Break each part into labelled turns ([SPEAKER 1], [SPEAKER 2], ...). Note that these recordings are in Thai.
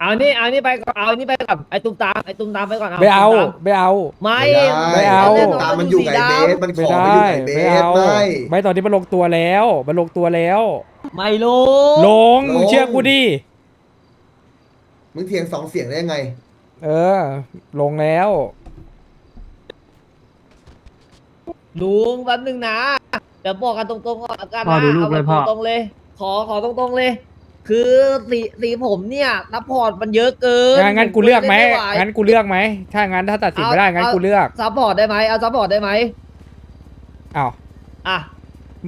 [SPEAKER 1] เอานี่เอานี่ไปก่อนเอานี่ไปก่อนไอ้ตุ้มตามไอ้ตุ้มตามไปก่อน
[SPEAKER 2] ไม่เอา
[SPEAKER 1] ตุ้ต
[SPEAKER 2] ไม่เอา
[SPEAKER 1] ไม่
[SPEAKER 2] ไม่เอา
[SPEAKER 1] แน่นน
[SPEAKER 3] ตามมันอยู่กับไอ้เบสมันข
[SPEAKER 2] ไม่
[SPEAKER 3] อ
[SPEAKER 2] ได้
[SPEAKER 3] มันอยู่กับไอ้เบ
[SPEAKER 2] ไม่
[SPEAKER 3] ส
[SPEAKER 2] เอา
[SPEAKER 3] ไม่
[SPEAKER 2] ไม่ตอนนี้มันลงตัวแล้ว มันลงตัวแล้ว
[SPEAKER 1] ไม่รู้
[SPEAKER 2] ลงมึงเชื่อกูดิ
[SPEAKER 3] มึงเถียงสองเสียงได้ยังไง
[SPEAKER 2] เออ ลงแล้ว
[SPEAKER 1] ลุงแป๊บนึงนะเดี๋ยวบอกกันตรงๆก่อนละกัน
[SPEAKER 4] พ่อ
[SPEAKER 1] นะ
[SPEAKER 4] ดูรูป
[SPEAKER 1] เอา
[SPEAKER 4] เลยพ่อ
[SPEAKER 1] ตรงๆเลย ขอขอตรงๆเลย คือสีสีผมเนี่ยนับพอร์ตมันเยอะเกิน
[SPEAKER 2] งั้นงั้นกูเลือกไหม
[SPEAKER 1] ผว
[SPEAKER 2] งั้นกูเลือกไหมถ้างั้นถ้าตัดสินไม่ได้งั้นกูเลือก
[SPEAKER 1] ซัพพอร์ตได้ไหมเอาซัพพอร์ตได้ไหม
[SPEAKER 2] อ้าว
[SPEAKER 1] อะ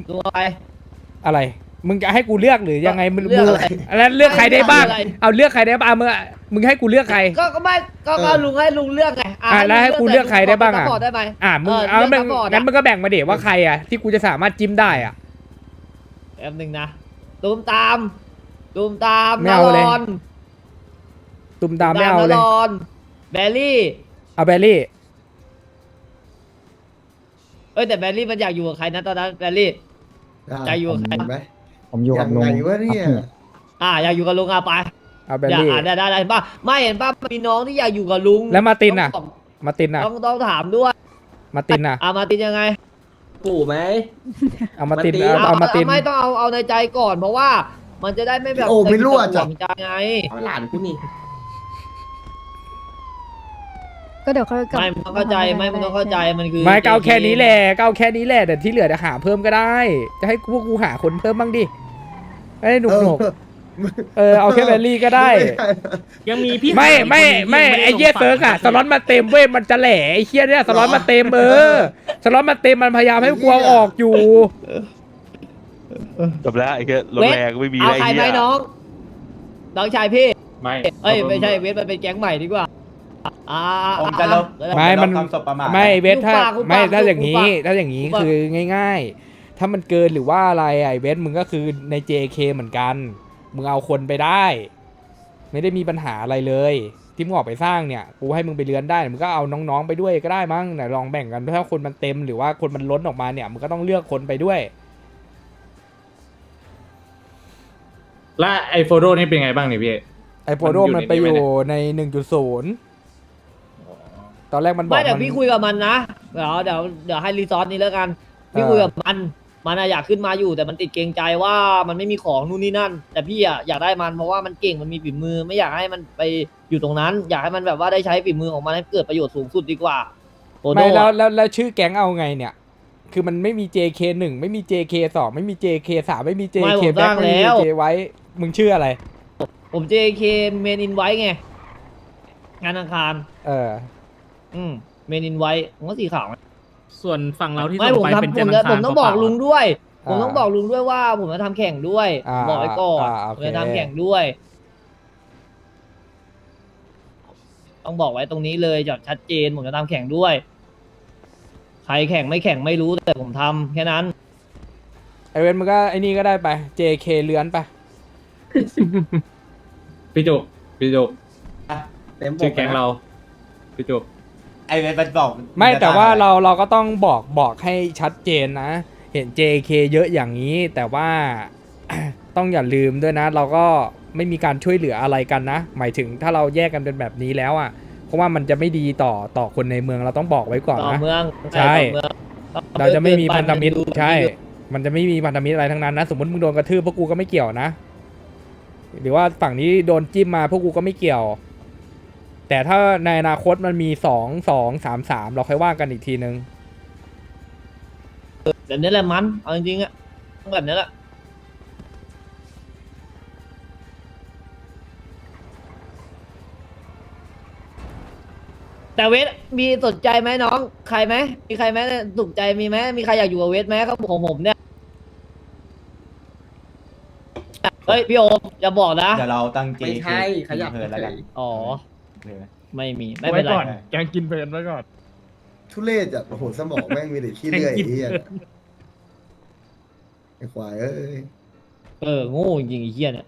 [SPEAKER 1] ดูไป
[SPEAKER 2] อะไร มึงจะให้กูเลือกหรือยังไงมึง
[SPEAKER 1] เลือกอะไร
[SPEAKER 2] มึงแล้วเลือกใครได้บ้าง
[SPEAKER 1] เลือกอะไร
[SPEAKER 2] เอาเลือกใครได้บ้างมึงมึงให้กูเลือกใคร
[SPEAKER 1] ก็ก็ไม่ก็ก็
[SPEAKER 3] เออ
[SPEAKER 1] ลุงให้ลุงเลือกไง
[SPEAKER 2] อะแล้วให้กูเลือกใครได้บ้างอะ
[SPEAKER 1] ซัพพอร์ตได้ไหม
[SPEAKER 2] อะมึง
[SPEAKER 1] เออ
[SPEAKER 2] เอา
[SPEAKER 1] เลือก
[SPEAKER 2] มึง
[SPEAKER 1] support
[SPEAKER 2] งั้น
[SPEAKER 1] อะ
[SPEAKER 2] มึงก็แบ่งมาเดี๋ยวว่าใครอะที่กูจะสามารถจิ้มได้อะ
[SPEAKER 1] แป๊บนึงนะตูมตาม ตูมตาม
[SPEAKER 2] ไม่เอาเลย
[SPEAKER 1] นรน
[SPEAKER 2] ตุมตามไม่เอาเลย
[SPEAKER 1] นรนแบลลี่
[SPEAKER 2] เอาแบลลี่
[SPEAKER 1] เอ้ยแต่แบลลี่มันอยากอยู่กับใครนะตอนนั้นแบลลี่ ใจอยู่กับใคร
[SPEAKER 3] เห็นไหม
[SPEAKER 4] ผมอยู่กับ
[SPEAKER 3] ยัง
[SPEAKER 4] ลุง
[SPEAKER 3] ไงวะเนี่ย
[SPEAKER 1] อ่าอยากอยู่กับลุงอะไป
[SPEAKER 2] เอาแบล
[SPEAKER 1] อยาก
[SPEAKER 2] ลี่
[SPEAKER 1] อ่าได้ได้ได้เห็นป่ะไม่เห็นป่ะมีน้องที่อยากอยู่กับลุง
[SPEAKER 2] แล้วมาร์ตินน่ะ
[SPEAKER 1] ต้อง
[SPEAKER 2] มาตินอะ
[SPEAKER 1] ต้องต้องถามด้วย
[SPEAKER 2] มาตินอะ
[SPEAKER 1] อ่ามาร์ตินยังไง
[SPEAKER 5] ปู่ไหม
[SPEAKER 2] เอามาติน
[SPEAKER 5] มาติน
[SPEAKER 2] เอาเอามาติน
[SPEAKER 1] ไม่ต้องเอาเอาในใจก่อนเพราะว่า มันจะได้ไม่แบบ
[SPEAKER 3] โอ้ไม่รั่วจัด
[SPEAKER 1] หวังใจไง
[SPEAKER 5] เอาหลานกูนี่
[SPEAKER 6] ก็เดี๋ยวค่อยกลับ
[SPEAKER 1] ไม่มึงต้องเข้าใจไม่มึงต้องเข้าใจมันคือ
[SPEAKER 2] ไม่ก็เอาแค่นี้แหละก็เอาแค่นี้แหละแต่ที่เหลือจะหาเพิ่มก็ได้ จะให้พวกกูหาคนเพิ่มบ้างดิไอ้หนุกหนุกเออเอาแค่แบลลี่ก็ได้
[SPEAKER 4] ยังมีพี่
[SPEAKER 2] ไม่
[SPEAKER 4] หา
[SPEAKER 2] ไม่
[SPEAKER 4] อีกคนหนึ่ง
[SPEAKER 2] ไม่
[SPEAKER 4] ที่ยังด้
[SPEAKER 2] ไอ้เหี้ย
[SPEAKER 4] ลง
[SPEAKER 2] เซิร์กอะส
[SPEAKER 4] ฝาก
[SPEAKER 2] ล็อตมาเต็มเว้ยมันจะแหล่ไอ้เหี้ยเนี่ยสล็อตมาเต็มเออสล็อตมาเต็มมันพยายามให้กูเอาออกอยู่
[SPEAKER 7] จบแล้วไอ้ก็รถแรงไม่มี
[SPEAKER 1] เอา
[SPEAKER 7] แล้ว
[SPEAKER 1] ใคร
[SPEAKER 7] ไอ้
[SPEAKER 1] ไหม
[SPEAKER 7] เหี้ย
[SPEAKER 1] น้องน้องชายพี่
[SPEAKER 8] ไม่
[SPEAKER 1] เอ้ยไม่ใช่เวทมันเป็นแก๊งใหม่ดีกว่าอ่า
[SPEAKER 8] ผมจะลบ
[SPEAKER 1] อ่า
[SPEAKER 2] ไม่มัน
[SPEAKER 8] ผจะลบคำสบประมาท
[SPEAKER 2] ไม่เวทถ้า
[SPEAKER 1] กูปากกูปาก
[SPEAKER 2] ไม่ถ้า
[SPEAKER 1] กู
[SPEAKER 2] อย่างนี้
[SPEAKER 1] ปาก
[SPEAKER 2] ถ้าอย่างนี้
[SPEAKER 1] กูปาก
[SPEAKER 2] คือง่าย ๆ ถ้ามันเกินหรือว่าอะไรไอ้เวทมึงก็คือใน JK เหมือนกัน มึงเอาคนไปได้ ไม่ได้มีปัญหาอะไรเลย ที่มึงออกไปสร้างเนี่ยกูให้มึงไปเลื้อนได้มึงก็เอาน้องๆไปด้วยก็ได้มั้งไหนลองแบ่งกันถ้าคนมันเต็มหรือว่าคนมันล้นออกมาเนี่ยมึงก็ต้องเลือกคนไปด้วย
[SPEAKER 8] และไอโฟโดนี่เป็นไงบ้างเนี่ยพี่
[SPEAKER 2] ไอ้โปรโด
[SPEAKER 8] มั
[SPEAKER 2] มัน
[SPEAKER 8] นอยู่
[SPEAKER 2] ไป
[SPEAKER 8] ใน
[SPEAKER 2] อ
[SPEAKER 8] นี้
[SPEAKER 2] ยู่
[SPEAKER 8] ไหม
[SPEAKER 2] ในหนึ่งจุดศูนย์ตอนแรกมันบอก
[SPEAKER 1] ไม่เดี๋ยว
[SPEAKER 2] มัน
[SPEAKER 1] พี่คุยกับมันนะเดี๋ยวเดี๋ยวเดี๋ยวให้รีซอสนี้แล้วกัน พี่
[SPEAKER 2] เออ
[SPEAKER 1] คุยกับมัน มันอะอยากขึ้นมาอยู่แต่มันติดเกรงใจว่ามันไม่มีของนู่นนี่นั่น แต่พี่อะอยากได้มันเพราะว่ามันเก่งมันมีฝีมือ ไม่อยากให้มันไปอยู่ตรงนั้น อยากให้มันแบบว่าได้ใช้ฝีมือของมันให้เกิดประโยชน์สูงสุดดีกว่าโตโน่
[SPEAKER 2] ไม่แล้ว
[SPEAKER 1] อะ
[SPEAKER 2] แล้วแล้วชื่อแก๊งเอาไงเนี่ย คือมันไม่มี JK หนึ่งไม่มี JK สองไม่มี JK สามไม่มี
[SPEAKER 1] ไม่
[SPEAKER 2] JK
[SPEAKER 1] ผม
[SPEAKER 2] แบ็ค
[SPEAKER 1] ตั้ง
[SPEAKER 2] ไม่มี
[SPEAKER 1] แล้ว
[SPEAKER 2] JK ไว้ มึงชื่ออะไร
[SPEAKER 1] ผม JK Main in White ไง งานอังคาร
[SPEAKER 2] เออ
[SPEAKER 1] อืม Main in White ผมก็สีขาวไง
[SPEAKER 4] ส่วนฝั่งเราที่
[SPEAKER 1] ไม่
[SPEAKER 4] ส่
[SPEAKER 1] ผ
[SPEAKER 4] ง
[SPEAKER 1] ม
[SPEAKER 4] ไปเป็น
[SPEAKER 1] ทำผ
[SPEAKER 4] จัน
[SPEAKER 1] ม
[SPEAKER 4] ทร์
[SPEAKER 1] จะ
[SPEAKER 4] อังคาร
[SPEAKER 1] ผมต้องบอก
[SPEAKER 4] เปาๆ
[SPEAKER 1] ลุงด้วยผม
[SPEAKER 2] อ่า
[SPEAKER 1] ต้องบอกลุงด้วยว่า ผมจะทำแข่งด้วย
[SPEAKER 2] อ่า
[SPEAKER 1] บอกไว้ก่อน
[SPEAKER 2] อ่าโอ
[SPEAKER 1] ผม
[SPEAKER 2] เค
[SPEAKER 1] จะทำแข่งด้วย ต้องบอกไว้ตรงนี้เลยแบบชัดเจน ผมจะทำแข่งด้วย ใครแข่งไม่แข่งไม่รู้แต่ผมทำแค่นั้น
[SPEAKER 2] ไอเวนมึงก็ไอนี่ก็ได้ไป JK เลื้อนไป
[SPEAKER 8] พี่จุกพี่จุก
[SPEAKER 5] เต็มบ
[SPEAKER 8] ชื่อแก๊งเราพี่จุก
[SPEAKER 5] ไอเวนมันบอก
[SPEAKER 2] ไม่แต่ว่าเราเราก็ต้องบอกบอกให้ชัดเจนนะ เห็น JK เยอะอย่างนี้ แต่ว่า ต้องอย่าลืมด้วยนะ เราก็ไม่มีการช่วยเหลืออะไรกันนะ หมายถึงถ้าเราแยกกันเป็นแบบนี้แล้วอะเพราะว่ามันจะไม่ดีต่อต่อคนในเมืองเราต้องบอกไว้ก่อน
[SPEAKER 1] ต่อ
[SPEAKER 2] นะ
[SPEAKER 1] เมือง
[SPEAKER 2] ใช่
[SPEAKER 1] ต่อเมือง
[SPEAKER 2] เราจะไม่มีพันธมิตร
[SPEAKER 1] ดู
[SPEAKER 2] ใช่ มันจะไม่มีพันธมิตรอะไรทั้งนั้นนะ สมมติมึงโดนกระทืบพวกกูก็ไม่เกี่ยวนะ หรือว่าฝั่งนี้โดนจิ้มมาพวกกูก็ไม่เกี่ยว แต่ถ้าในอนาคตมันมีสองสองสามสามเราค่อยว่ากันอีกทีนึง
[SPEAKER 1] แบบนี้แหละมันเอาจริงๆอะต้องแบบนี้แหละแต่เวทมีสนใจไหมน้อง ใครไหมมีใครไหมสนใจมีไหมมีใครอยากอยู่กับเวทไหมครับของผมเนี่ย เฮ้ยพี่โอมอย่าบอกนะ
[SPEAKER 8] เดี๋ยวเราตั้ง JK
[SPEAKER 5] ไม่ใช่ขยับ
[SPEAKER 8] เพลินแล้วกัน
[SPEAKER 1] อ๋อ
[SPEAKER 8] โอเคไหม
[SPEAKER 1] ไม่มี ไม่เป็นไร
[SPEAKER 8] แกงกินเพลินไว้ก่อน
[SPEAKER 3] ทุเรศอะโอ้โหสมองแม่งมีแต่ขี้เลื่อยไอ้เหี้ยไอ้ควายเอ้ย
[SPEAKER 1] เออโง่จริงๆไอ้เหี้ยเนี่ย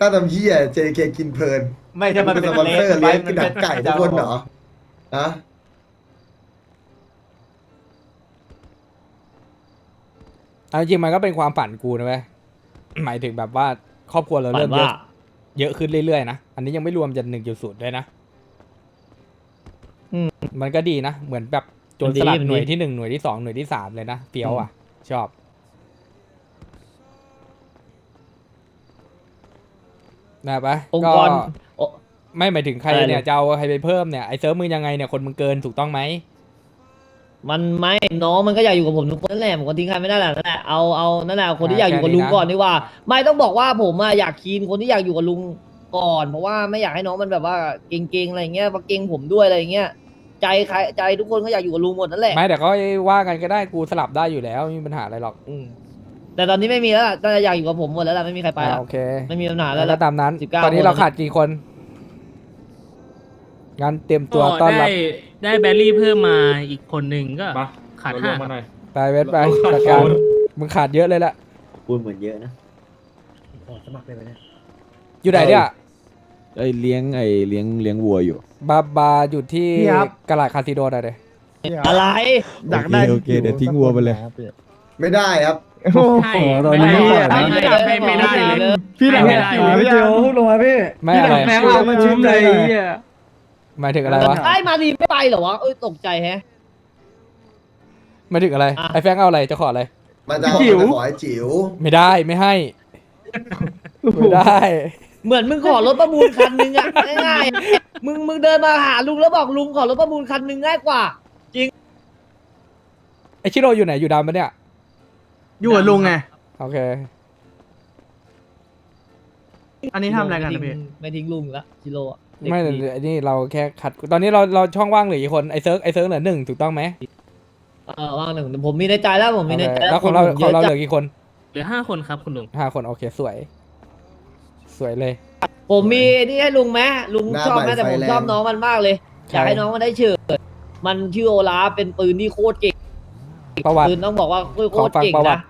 [SPEAKER 3] ตั้งทำเหี้ย JK กินเพลิน
[SPEAKER 5] ไม่ถ้ามัน
[SPEAKER 3] เป็น
[SPEAKER 5] เป็น
[SPEAKER 3] สปอนเซอร์
[SPEAKER 5] เล
[SPEAKER 3] เลี้ย
[SPEAKER 5] ส
[SPEAKER 3] งกินดักไก่ทุกคนเหรอฮะ
[SPEAKER 2] เอาจริงๆมันก็เป็นความฝันกูนะเว้ย หมายถึงแบบว่าครอบครัวเรา
[SPEAKER 1] ฝั
[SPEAKER 2] เริ่
[SPEAKER 1] น
[SPEAKER 2] มเย
[SPEAKER 1] ว่า
[SPEAKER 2] อะเยอะขึ้นเรื่อยๆนะ อันนี้ยังไม่รวมจะหนึ่งจุดศูนย์ด้วยนะ
[SPEAKER 1] อืม
[SPEAKER 2] มันก็ดีนะ เหมือนแบบโจน
[SPEAKER 1] มันดี
[SPEAKER 2] สลัด
[SPEAKER 1] มันดี
[SPEAKER 2] หน่วยที่หนึ่งหน่วยที่สองหน่วยที่สามเลยนะเฟี้ยวอะ ชอบ นะปะ
[SPEAKER 1] องค์
[SPEAKER 2] ก็
[SPEAKER 1] กรโอ
[SPEAKER 2] ไม่หมายถึงใคร
[SPEAKER 1] อะไร
[SPEAKER 2] เนี่ย
[SPEAKER 1] เลย
[SPEAKER 2] จะเอาใครไปเพิ่มเนี่ยไอเซิร์ฟมึงยังไงเนี่ยคนมึงเกินถูกต้องไหม
[SPEAKER 1] มันไม่น้องมันก็อยากอยู่กับผมทุกคนนั่นแหละผมก็ทิ้งใครไม่ได้แหละนั่นแหละเอาเอานั่นแหละคนที่อยากอยู่กับลุงก่อนดีกว่า ไม่ต้องบอกว่าผมอะอยากคีนคนที่อยากอยู่กับลุงก่อน เพราะว่าไม่อยากให้น้องมันแบบว่าเก่งๆอะไรเงี้ยมาเก่งผมด้วยอะไรเงี้ยใจใครใจทุกคนก็อยากอยู่กับลุงหมดนั่นแหละ
[SPEAKER 2] ไม่แต่ก็ว่ากันก็ได้กูสลับได้อยู่แล้วไม่มีปัญหาอะไรหรอก
[SPEAKER 1] อืมแต่ตอนนี้ไม่มีแล้วล่ะน่าจะอยากอยู่กับผมหมดแล้วล่ะไม่มีใครไป
[SPEAKER 2] อ่า
[SPEAKER 1] แล้ว
[SPEAKER 2] โอเค
[SPEAKER 1] ไม่มีปัญหา
[SPEAKER 2] แล้
[SPEAKER 1] แล้วว
[SPEAKER 2] ก็
[SPEAKER 1] ล่ะ
[SPEAKER 2] ตามนั้น
[SPEAKER 1] 19
[SPEAKER 2] ตอนนี้
[SPEAKER 1] คน
[SPEAKER 2] เราขาดกี่คนงานเตรียมตัว
[SPEAKER 4] ก็
[SPEAKER 2] ต้อนรั
[SPEAKER 4] ได้
[SPEAKER 2] บ
[SPEAKER 4] ได้แบลลี่เพิ่มมาอีกคนหนึ่งก็
[SPEAKER 8] มา
[SPEAKER 4] ขาด
[SPEAKER 8] เร
[SPEAKER 4] ห้า
[SPEAKER 8] วมมาหน่อย
[SPEAKER 2] ไปเวทไปจัดการ มึงขาดเยอะเลยล่ะ
[SPEAKER 5] พูดเหมือนเยอะนะ
[SPEAKER 3] สมัครได้ไหมเนี่ย
[SPEAKER 2] อยู่ไหนเนี่ย
[SPEAKER 9] ไอ้เลี้ยงไอ้เลี้ยงเลี้ยงวัวอยู่
[SPEAKER 2] บาบาอยู่ที่กระลาดคาสิโดหน่อยเลย
[SPEAKER 1] อะไร
[SPEAKER 9] ดักได้โอเคเดี๋ยวทิ้งวัวไปเลย
[SPEAKER 3] ไม่ได้ครับ
[SPEAKER 4] ใช่ไม่ได้ไม่ได้ไม่ไม่ได้เลย
[SPEAKER 1] พี่
[SPEAKER 4] ไม่ได้เลย
[SPEAKER 10] พี่เจียวพูดลงมาพี่
[SPEAKER 2] ไม่อะไร
[SPEAKER 10] แฟงเรามันชื่นใจหน่อย
[SPEAKER 2] หมายถึงอะไรวะ
[SPEAKER 1] ไอ้มาดีไม่ไปเหรอวะเอ้ยตกใจแฮะ
[SPEAKER 2] หมายถึงอะไร
[SPEAKER 1] อะ
[SPEAKER 2] ไอ้แฟงเอาอะไร จะขออะไร
[SPEAKER 3] มาจะเอา
[SPEAKER 10] จิ๋ว
[SPEAKER 3] มาขอให้จิ๋ว
[SPEAKER 2] ไม่ได้ ไม่ให้ ไม่ได้
[SPEAKER 1] เหมือนมึงขอรถประมูลคันหนึงอะง่ายๆมึงมึงเดินมาหาลุงแล้วบอกลุงขอรถประมูลคันหนึงง่ายกว่า
[SPEAKER 2] ไอชิโร่อยู่ไหน อยู่ดำปะเนี่ย
[SPEAKER 10] อยู่กับลุงไง
[SPEAKER 2] โอเค
[SPEAKER 10] อันนี้ทำอะไรกันนะพี่
[SPEAKER 1] ไม่ทิ้งลุงละชิโร่อะเด็ก
[SPEAKER 2] ไม่
[SPEAKER 1] ดี
[SPEAKER 2] ไอ้นี่เราแค่ขัด ตอนนี้เราเราช่องว่างเหลือกี่คนไอเซิร์กไอเซิร์กเหลือหนึ่งถูกต้องไหม
[SPEAKER 1] เออว่างหนึ่งผมมีในใจแล้วผมมีในใจ
[SPEAKER 2] แล้วของเรา
[SPEAKER 1] ผม
[SPEAKER 2] ข
[SPEAKER 1] ย
[SPEAKER 2] อง
[SPEAKER 1] อะ
[SPEAKER 2] เราเห
[SPEAKER 1] จั
[SPEAKER 2] ลื
[SPEAKER 1] ด
[SPEAKER 2] อกี่คน
[SPEAKER 4] เหลือห้าคนครับคุณลุง
[SPEAKER 2] ห้าคนโอเคสวย สวยเลย
[SPEAKER 1] ผมมีนี่ให้ลุงไหมลุง
[SPEAKER 3] หน้า
[SPEAKER 1] ชอบไหม
[SPEAKER 3] ใหม่
[SPEAKER 1] แต่ผม
[SPEAKER 3] ไฟแรง
[SPEAKER 1] ชอบน้องมันมากเลย
[SPEAKER 2] ใช่
[SPEAKER 1] อยากให้น้องมันได้เชิญมันชื่อโอลาฟเป็นปืนที่โคตรเก่ง
[SPEAKER 2] ประวัติ
[SPEAKER 1] ปืนต้องบอกว่าโคตรเก่ง
[SPEAKER 2] ขอฟังประวัติ
[SPEAKER 1] นะ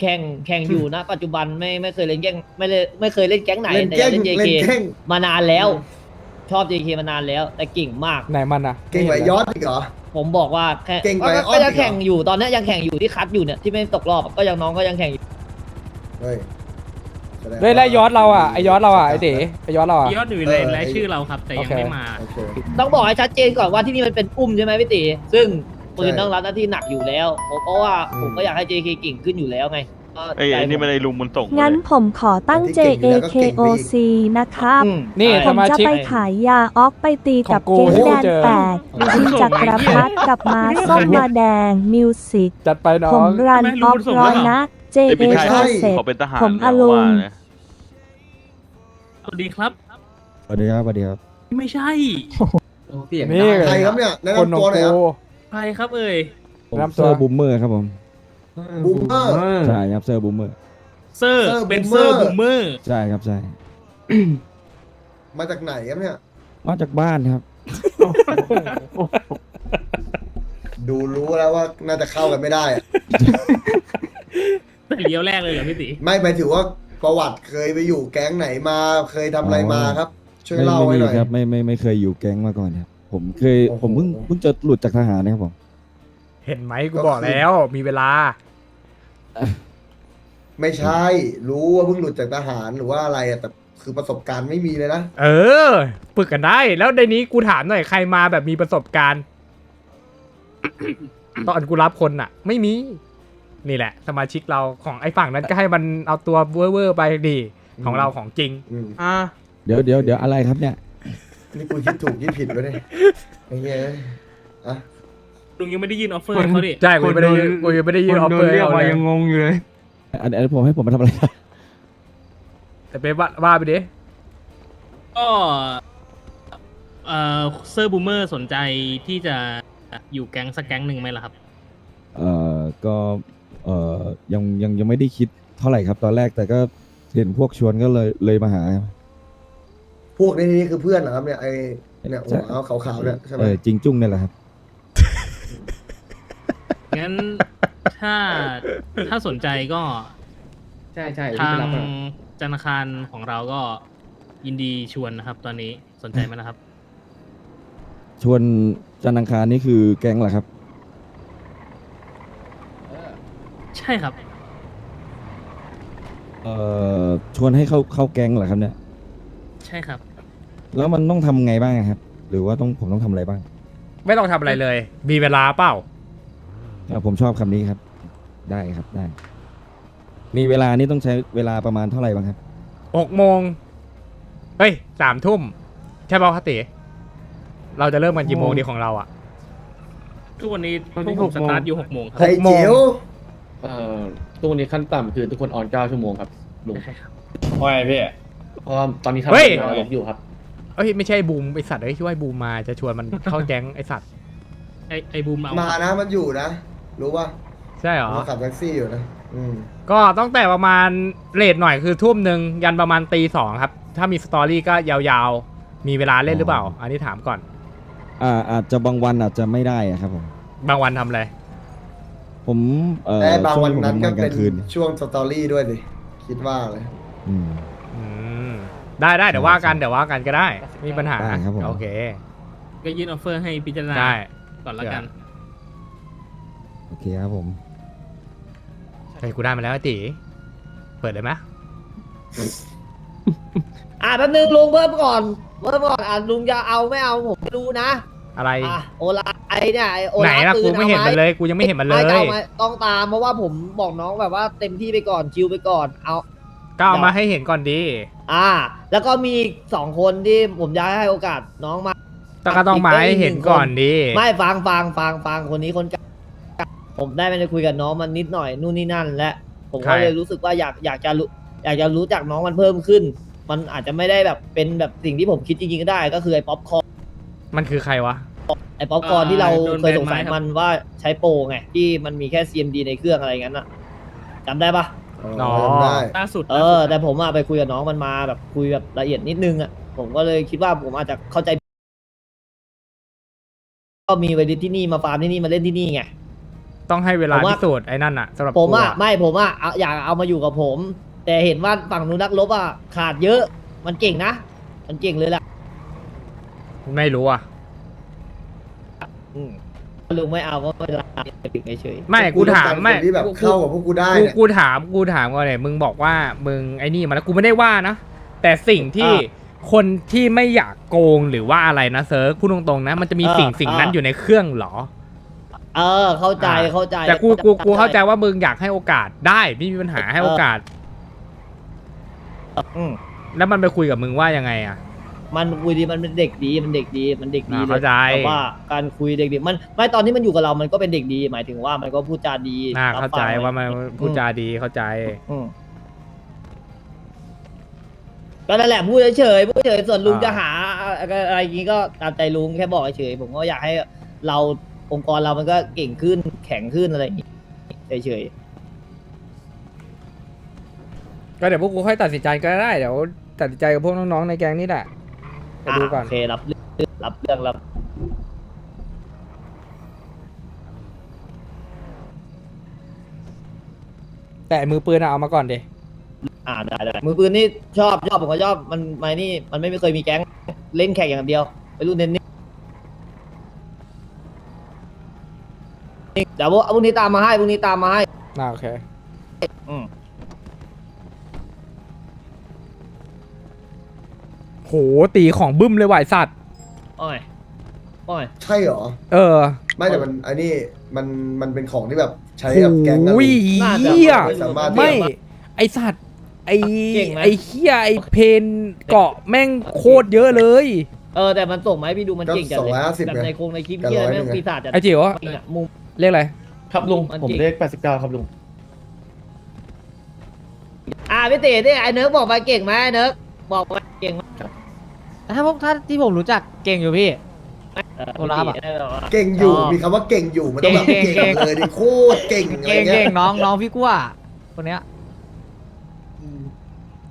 [SPEAKER 1] แข่งแข่งอยู่นะ ปัจจุบันไม่ไม่เคยเล่นแก๊งไม่เลยไม่เคยเล่นแก๊งไหน
[SPEAKER 3] เล่น
[SPEAKER 1] แต่อ
[SPEAKER 3] แก้
[SPEAKER 1] ยางกเล่น
[SPEAKER 3] เล่น
[SPEAKER 1] JK
[SPEAKER 3] แก้ง
[SPEAKER 1] มานานแล้ว ชอบ JK มานานแล้ว แต่เก่งมาก
[SPEAKER 2] ไหนมันอะ
[SPEAKER 3] เก่งกว่ายอดอีกเหรอ
[SPEAKER 1] ผมบอกว่าแค่
[SPEAKER 3] เก่งกว่า
[SPEAKER 1] ก็
[SPEAKER 3] ไอ้ออส
[SPEAKER 1] ก็ยัง
[SPEAKER 3] อีกเหรอ
[SPEAKER 1] แข่งอยู่ตอนเนี้ยยังแข่งอยู่ที่คัดอยู่เนี่ยที่ไม่ตกรอบก็ยังน้องก็ยังแข่งอยู่
[SPEAKER 3] เฮ้ยแสดง
[SPEAKER 2] เฮ้ยแล้วยอดเราอะ
[SPEAKER 3] ว่า
[SPEAKER 2] ไอยอดเราอะไอเด๋ไอยอดเราอะ
[SPEAKER 4] ยอดอยู่ในรายชื่อเราครับ แต่ยังไม่มา
[SPEAKER 3] โอเค
[SPEAKER 1] ต้องบอกให้ชัดเจนก่อนว่าที่นี่มันเป็นอุ้มใช่ไหมพี่ตีซึ่งปืน
[SPEAKER 3] ใช่
[SPEAKER 1] ต้องรับหน้าที่หนักอยู่แล้ว เพราะว่า
[SPEAKER 3] อืม
[SPEAKER 1] ผมก็อยากให้ JK เก่งขึ้นอยู่แล้วไงก็
[SPEAKER 7] ไอ้
[SPEAKER 1] ใจ
[SPEAKER 7] ไอ้นี่
[SPEAKER 1] ผ
[SPEAKER 7] มันไอ้ลุงมันส่ง
[SPEAKER 6] งั้น
[SPEAKER 7] เลย
[SPEAKER 6] ผมขอตั้ง
[SPEAKER 3] ที่เก่งอยู่แล้วก็เก่งไปอีก
[SPEAKER 6] JAKOC นะครับ
[SPEAKER 1] อืม
[SPEAKER 2] นี่
[SPEAKER 1] ใช่
[SPEAKER 2] ส
[SPEAKER 6] ผม
[SPEAKER 2] มา
[SPEAKER 6] จะ
[SPEAKER 2] ชิก
[SPEAKER 6] ไปขายยาออกไปตีกับ
[SPEAKER 2] ของกู
[SPEAKER 6] เจ๊แดน
[SPEAKER 2] เจอ
[SPEAKER 6] แปดชินจักรพัฒน์กับมาส้มมาแดงมิวสิก
[SPEAKER 2] จัดไปน้อ
[SPEAKER 6] ผม
[SPEAKER 2] ง
[SPEAKER 6] รัน
[SPEAKER 4] ไม่
[SPEAKER 6] อ
[SPEAKER 4] รู้
[SPEAKER 6] อฟ
[SPEAKER 4] ส่ง
[SPEAKER 6] ร้อ
[SPEAKER 4] มายเหรอ
[SPEAKER 6] นะ
[SPEAKER 7] ไอ้ไม่
[SPEAKER 6] JA
[SPEAKER 7] ใช่
[SPEAKER 6] เสร็จ
[SPEAKER 7] เขาเป็นทหาร
[SPEAKER 6] ผม
[SPEAKER 7] นะ
[SPEAKER 6] อารมณ์
[SPEAKER 7] ว่านะ
[SPEAKER 4] สวัสดีครับ
[SPEAKER 9] สวัสดีครับสวัสดีครับ
[SPEAKER 4] ไม่ใช่
[SPEAKER 5] โอ้พี่อย่าง
[SPEAKER 2] นี่
[SPEAKER 3] ใครครับเนี่ยแนะ
[SPEAKER 2] คน
[SPEAKER 3] นำ
[SPEAKER 2] ของ
[SPEAKER 3] ตัวหน่อยครับ
[SPEAKER 2] กู
[SPEAKER 4] ใครครับเอ่ย
[SPEAKER 9] ผม
[SPEAKER 2] น้ำตัว
[SPEAKER 9] เซอร์บูมเมอร์ครับผม
[SPEAKER 3] บูมเมอร์
[SPEAKER 9] ใช่ครับเซอร์บูมเมอร์
[SPEAKER 4] เซอร์
[SPEAKER 3] เซอร์
[SPEAKER 4] เป็น
[SPEAKER 3] บู
[SPEAKER 4] เซ
[SPEAKER 3] ม
[SPEAKER 4] อ
[SPEAKER 3] เมอร์
[SPEAKER 4] ร์บูมเมอร์
[SPEAKER 9] ใช่ครับใช่
[SPEAKER 3] มาจากไหนครับเนี่ย
[SPEAKER 9] มาจากบ้านครับ
[SPEAKER 3] ดูรู้แล้วว่าน่าจะเข้ากันไม่ได้อะ
[SPEAKER 4] แต่เลี้ยวแรกเลยเหรอพี่ตี
[SPEAKER 3] ไม่ไปถือว่าประวัติเคยไปอยู่แก๊งไหนมา เคยทำอะไรมาครับ ช่วย
[SPEAKER 9] ไม่
[SPEAKER 3] เล่า
[SPEAKER 9] ไม่
[SPEAKER 3] ไว้
[SPEAKER 9] มี
[SPEAKER 3] หน่อย
[SPEAKER 9] ครับไม่ไม่ไม่เคยอยู่แก๊งมาก่อนครับผมเคย
[SPEAKER 3] โอ้โห
[SPEAKER 9] ผมเพิ่งเพิ่งจะหลุดจากทหารนะครับผม
[SPEAKER 2] เห็นไหมกูบอกแล้วมีเวลา
[SPEAKER 3] ไม่ใช่ รู้ว่าเพิ่งหลุดจากทหารหรือว่าอะไรอะแต่คือประสบการณ์ไม่มีเลยนะ
[SPEAKER 2] เออฝึกกันได้ แล้วในนี้กูถามหน่อยใครมาแบบมีประสบการณ์ ตอนกูรับคนอะ ไม่มี นี่แหละ สมาชิกเราของไอ้ฝั่งนั้นก็ให้มันเอาตัวเวอร์ๆไปดี ของเราของจริง
[SPEAKER 3] อืม
[SPEAKER 10] อ่า
[SPEAKER 9] เดี๋ยวเดี๋ยวเดี๋ยวอะไรครับเนี่ย
[SPEAKER 3] นี่กูคิดถูกคิดผิดวะเนี่ยไอ้เงี้ยอะ
[SPEAKER 4] ลุงยังไม่ได้ยื่นออฟเฟอร์ให้เขาดิ
[SPEAKER 2] ใช่กูยังไม่ได้กูยังไม่ได้ยื่นออฟเฟอร์ให้เขาเลย
[SPEAKER 10] อยู่เลย
[SPEAKER 9] อันอันนี้ผมให้ผมมาทำอะไร
[SPEAKER 2] แต่ไปว่าว่าไปดิ
[SPEAKER 4] ก็เอ่อเซอร์บูมเมอร์สนใจที่จะอยู่แก๊งสักแก๊งหนึ่งไหมล่ะครับ
[SPEAKER 9] เอ่อก็เอ่อยังยังยังไม่ได้คิดเท่าไหร่ครับ ตอนแรกแต่ก็เห็นพวกชวนก็เลยเลยมาหาครับ
[SPEAKER 3] พวกนี้นี่คือเพื่อนเหรอครับเนี่ยไอ้เนี่ยหัวขาวๆเนี่ยใช่ไหม
[SPEAKER 9] เออจริงจุ้งเนี่ยแหละครับ
[SPEAKER 4] งั้นถ้าถ้าสนใจก็
[SPEAKER 5] ใช่ใช่
[SPEAKER 4] ทาง
[SPEAKER 5] รับมา
[SPEAKER 4] ธนาคารของเราก็ยินดีชวนนะครับ ตอนนี้สนใจไหมนะครับ
[SPEAKER 9] ชวนจันทร์อังคารนี่คือแก๊งเหรอครับ
[SPEAKER 4] ใช่ครับ
[SPEAKER 9] เอ่อชวนให้เข้าเข้าแก๊งเหรอครับเนี่ย
[SPEAKER 4] ใช่ครับ
[SPEAKER 9] แล้วมันต้องทำไงบ้างครับ หรือว่าต้องผมต้องทำอะไรบ้าง
[SPEAKER 2] ไม่ต้องทำอะไรเลย มีเวลาเปล่า
[SPEAKER 9] อะผมชอบคำนี้ครับ ได้ครับได้ มีเวลานี่ต้องใช้เวลาประมาณเท่าไหร่บ้างครับ
[SPEAKER 2] หกโมงเฮ้ยสามทุ่มใช่ป่าวคติเราจะเริ่มกันกี่โมงดีของเราอะ
[SPEAKER 4] ทุกวันนี้พ
[SPEAKER 10] ตอน
[SPEAKER 4] ว
[SPEAKER 10] นี้
[SPEAKER 4] กผม
[SPEAKER 10] หก
[SPEAKER 4] ส
[SPEAKER 10] โมง
[SPEAKER 4] ตาร์ทอยู่หกโมงครับ
[SPEAKER 3] ไอ้จิ๋ว
[SPEAKER 5] เอ่อตู้นี้ขั้นต่ำคือทุกคนออนเก้าชั่วโมงครับลุง
[SPEAKER 8] ว่าไงพี่
[SPEAKER 5] เพราะว่าตอนนี้ทำ
[SPEAKER 2] เฮ้ย
[SPEAKER 5] งานลบอยู่ครับ
[SPEAKER 2] เอ้ยไม่ใช่บูมไอสัตว์เอ้ยที่ว่าบูมมาจะชวนมันเข้าแก๊งไอสัตว์
[SPEAKER 4] ไอไอบูมเอา
[SPEAKER 3] มานะมันอยู่นะ รู้ป่ะ
[SPEAKER 2] ใช่เหรอ
[SPEAKER 3] มันขับแท็กซี่อยู่นะ อืม
[SPEAKER 2] ก็ตั้งแต่ประมาณเลทหน่อยคือทุ่มหนึ่งยันประมาณตีสองครับ ถ้ามีสตอรี่ก็ยาวๆ มีเวลาเล่นหรือเปล่า อันนี้ถามก่อน
[SPEAKER 9] อ่าอาจจะบางวันอาจจะไม่ได้อะครับผม
[SPEAKER 2] บางวันทำอะไร
[SPEAKER 9] ผมเอ่อ
[SPEAKER 3] แต่บาง
[SPEAKER 9] ช่วง
[SPEAKER 3] วัน
[SPEAKER 9] ที่ผม
[SPEAKER 3] นั้น
[SPEAKER 9] ทำ
[SPEAKER 3] ก็
[SPEAKER 9] งานก
[SPEAKER 3] เป็
[SPEAKER 9] ลานงคืน
[SPEAKER 3] ช่วงสตอรี่ด้วยดิคิดว่าเลย
[SPEAKER 9] อืม
[SPEAKER 2] อืม ได้ได้เดี๋ยวว่ากันเดี๋ยวว่ากันก็ได้ ไม่มีปัญหา
[SPEAKER 9] ได้ครับผม
[SPEAKER 2] โอเค
[SPEAKER 4] ก็ยื่นออฟเฟอร์ให้พิจารณา
[SPEAKER 2] ได้
[SPEAKER 4] ก่อนละกัน
[SPEAKER 9] โอเคครับผม
[SPEAKER 2] เฮ้ยกูได้มาแล้วไอ้ตีเปิดเลยไหม
[SPEAKER 1] อะแป๊บนึงลุงเพิ่มก่อนเพิ่มก่อนอะลุงจะเอาไม่เอาผมไม่รู้นะ
[SPEAKER 2] อะไร
[SPEAKER 1] อะโอลาไอเนี่ยไอโอ
[SPEAKER 2] ไหน
[SPEAKER 1] ลา
[SPEAKER 2] ล่ะ
[SPEAKER 1] ปื
[SPEAKER 2] กู
[SPEAKER 1] น
[SPEAKER 2] ไม่เห็นมันเลย กูยังไม่เห็นมันเลย
[SPEAKER 1] จะอาไหต้องตามเพราะว่าผมบอกน้องแบบว่าเต็มที่ไปก่อนชิลไปก่อนเอา
[SPEAKER 2] ก็เอามาให้เห็นก่อนดี
[SPEAKER 1] อ่า แล้วก็มีอีกสองคนที่ผมอยากให้โอกาสน้องมา
[SPEAKER 2] แต่ก็ต้องมาให้เห็นก่อนดี
[SPEAKER 1] ไม่ฟังฟังฟังฟังคนนี้คนกลาง ผมได้ไปคุยกับน้องมันนิดหน่อยนู่นนี่นั่น และผมก็เลยรู้สึกว่าอยากอยากจะรู้อยากจะรู้จักน้องมันเพิ่มขึ้น มันอาจจะไม่ได้แบบเป็นแบบสิ่งที่ผมคิดจริงๆก็ได้ ก็คือไอ้ป๊อปคอร์น
[SPEAKER 2] มันคือใครวะ
[SPEAKER 1] ไอ้ป๊อปคอร์นที่เรา
[SPEAKER 4] โดน
[SPEAKER 1] เคยสงสัย
[SPEAKER 4] แบนไหมครับ
[SPEAKER 1] มันว่าใช้โปรไงที่มันมีแค่ CMD ในเครื่องอะไรอย่างนั้นอะจำได้ปะ
[SPEAKER 2] อ๋อ
[SPEAKER 3] จำได้
[SPEAKER 4] ล่าสุด
[SPEAKER 1] เอ
[SPEAKER 4] ล่าสุ
[SPEAKER 1] อ
[SPEAKER 4] ด
[SPEAKER 1] แต่ผมอะไปคุยกับน้องมันมาแบบคุยแบบละเอียดนิดนึงอะผมก็เลยคิดว่าผมอาจจะเข้าใจ ก็มีไวริสที่นี่มาฟาร์มที่นี่มาเล่นที่นี่ไง
[SPEAKER 2] ต้องให้เวลา
[SPEAKER 1] ผมว่า
[SPEAKER 2] พิสูจน์ไอ้นั่นอะสำหรับ
[SPEAKER 1] ผม
[SPEAKER 2] กู
[SPEAKER 1] อะไม่ผมอะเอาอยากเอามาอยู่กับผม แต่เห็นว่าฝั่งนู้นนักรบอะขาดเยอะ มันเก่งนะ มันเก่งเลยล่ะ
[SPEAKER 2] ไม่รู้อะ
[SPEAKER 1] อืมลุงไม่เอาก็ไม่เป็นไรเฉย
[SPEAKER 2] ไม่กูถามไม่
[SPEAKER 3] คนที่แบบเข้ากับพวกกูได้
[SPEAKER 2] กู
[SPEAKER 3] เนี่ย
[SPEAKER 2] กูถามกูถามก่อนเลยมึงบอกว่ามึงไอ้นี่มาแล้วกูไม่ได้ว่านะ แต่สิ่งที่คนที่ไม่อยากโกงหรือว่าอะไรนะเซิร์ฟพูดตรงๆนะ มันจะมีสิ่งสิ่งนั้นอยู่ในเครื่องเหรอ
[SPEAKER 1] เออ เข้าใจ
[SPEAKER 2] อ่า
[SPEAKER 1] เข้าใจ
[SPEAKER 2] แต่กูกูกูเข้าใจว่ามึงอยากให้โอกาสได้ไม่มีปัญหาให้โอกาส
[SPEAKER 1] อืม
[SPEAKER 2] แล้วมันไปคุยกับมึงว่ายังไงอะ
[SPEAKER 1] มันคุยดีมันเป็นเด็กดีมันเด็กดีมันเด็กดี
[SPEAKER 2] อ่า
[SPEAKER 1] เลย
[SPEAKER 2] เข้าใจ
[SPEAKER 1] แต่ว่าการคุยเด็กดีมันไม่ตอนที่มันอยู่กับเรามันก็เป็นเด็กดี หมายถึงว่ามันก็พูดจาดี
[SPEAKER 2] น่า
[SPEAKER 1] รับ
[SPEAKER 2] เข้าใจ
[SPEAKER 1] ฟัง
[SPEAKER 2] ว่ามันพูดจาดีเข้าใจ
[SPEAKER 1] อืมก็นั่นแหละพูดเฉยๆพูดเฉยๆส่วนลุง
[SPEAKER 2] อ่า
[SPEAKER 1] จะหาอะไรอย่างงี้ก็ตามใจลุงแค่บอกเฉยๆผมก็อยากให้เรา องค์กรเรามันก็เก่งขึ้นแข็งขึ้นอะไรอย่างงี้เฉย
[SPEAKER 2] ก็เดี๋ยวพวกกูค่อยตัดสินใจก็ได้เดี๋ยวตัดสินใจกับพวกน้องๆในแก๊งนี่แหละ
[SPEAKER 1] ๆ
[SPEAKER 2] ไปดูก่อน
[SPEAKER 1] โอเครับเรื่องรับเรื่องรับ
[SPEAKER 2] แต่มือปืนอะเอามาก่อนดิ
[SPEAKER 1] อ่าได้ได้มือปืนนี่ชอบชอบผมก็ชอบมันไม่นี่มันไม่เคยมีแก๊งเล่นแข่งอย่างเดียวไปรุ่นเน้น ดี๋ยวพวกพรุ่งนี้ตามมาให้พรุ่งนี้ตามมาให้
[SPEAKER 2] น่าโอเค
[SPEAKER 1] อืม
[SPEAKER 2] โหตีของบึ้มเลยว่ะไอ้สัตว์
[SPEAKER 1] โอ้ยโอ้ย
[SPEAKER 3] ใช่เหรอ
[SPEAKER 2] เออ
[SPEAKER 3] ไม่แต่มันอันนี้มันมันเป็นของที่แบบใช้กับแก๊งอะ
[SPEAKER 2] โอ้ย
[SPEAKER 1] น่าจะ
[SPEAKER 2] เหี้ย
[SPEAKER 3] ไม่สามารถ
[SPEAKER 2] ไม่ ไอสัตว์ไอ
[SPEAKER 1] เก่งไหม
[SPEAKER 2] ไอเฮียไอเพนเกาะแม่งโคตรเยอะเลย
[SPEAKER 1] เออแต่มันส่งมาให้พี่ดูมัน
[SPEAKER 3] ก็
[SPEAKER 1] เก่งจัด
[SPEAKER 3] สอง
[SPEAKER 1] เลย
[SPEAKER 3] ร้อยห้าสิบ
[SPEAKER 1] แบบ
[SPEAKER 3] ไง
[SPEAKER 1] ในโครงในคลิป
[SPEAKER 3] กับ
[SPEAKER 1] ที่อะไร
[SPEAKER 3] ร้อยหนึ่
[SPEAKER 1] แม่ง
[SPEAKER 3] ง
[SPEAKER 1] ปีศาจจัด
[SPEAKER 2] ไอจิ๋ว
[SPEAKER 1] จริงอะมุม
[SPEAKER 2] เรียกอะไร
[SPEAKER 5] ครับลุง
[SPEAKER 1] มัน
[SPEAKER 5] ผม
[SPEAKER 1] เก่ง
[SPEAKER 5] เลข89 ครับลุง
[SPEAKER 1] อ่าพี่เต๋นี่ไอ้เนิร์กบอกมาเก่งไหมไอ้เนิร์กบอกมาเก่งไหม
[SPEAKER 10] ถ้าพวกถ้าที่ผมรู้จักเก่งอยู่พี่
[SPEAKER 1] เออ
[SPEAKER 10] โอลาฟอะ
[SPEAKER 1] พี่เต๋ได้บอกว่า
[SPEAKER 3] เก่งอยู่
[SPEAKER 1] อ๋อ
[SPEAKER 3] มีคำว่าเก่งอยู่ มันต้องแบบ
[SPEAKER 10] เก่ง
[SPEAKER 3] เก่ง
[SPEAKER 10] เก่ง
[SPEAKER 3] เลยดิโคตรเก่งอะไร
[SPEAKER 10] เก่ง
[SPEAKER 3] เงี้
[SPEAKER 10] เก่
[SPEAKER 3] ย
[SPEAKER 10] งน้องน้องพี่กั้วคนเนี้ย